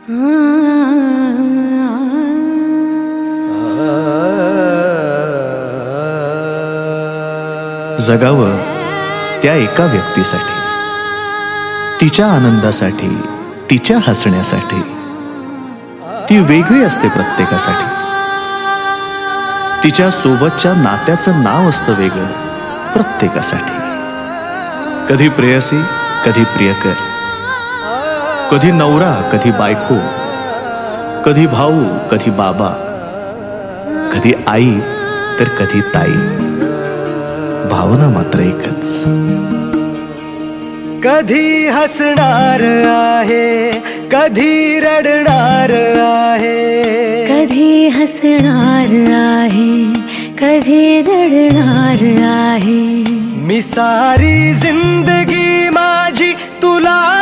जगावं त्या एका व्यक्तीसाठी तिच्या आनंदासाठी तिच्या हसण्यासाठी. ती वेगळी असते प्रत्येकासाठी. तिच्या सोबतच्या नात्याचं नाव असतं वेगळं प्रत्येकासाठी. कधी प्रेयसी कधी प्रियकर. कधी नवरा कधी बायको कधी भाऊ कधी बाबा कधी आई तर कधी ताई. भावना मात्र एकच. कधी हसणार आहे कधी रडणार आहे. कधी हसणार आहे कधी रडणार आहे. मी सारी जिंदगी माझी तुला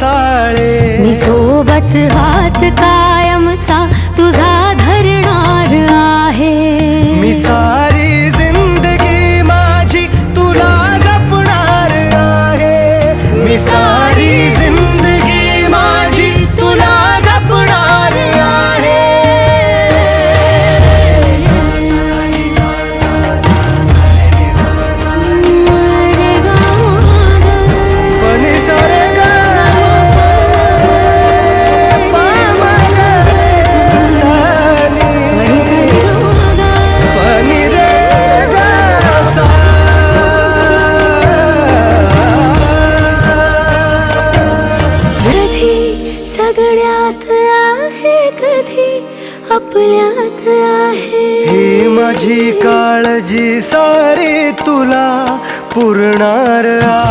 पावसाळे मी सोबत हात कायमचा तुझा धरणार आहे. मी सारी जिंदगी माझी तुला जपणार आहे. मी सारी आपल्यात आहे. ही माझी काळजी सारी तुला पुरणार आहे.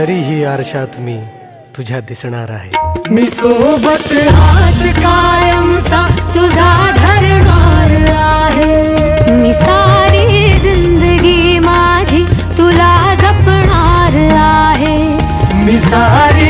तरीही आरशात मी तुझ्या दिसणार आहे. मी सोबत हात कायमचा तुझा धरणार आहे. मी सारी जिंदगी माझी तुला जपणार आहे. मी सारी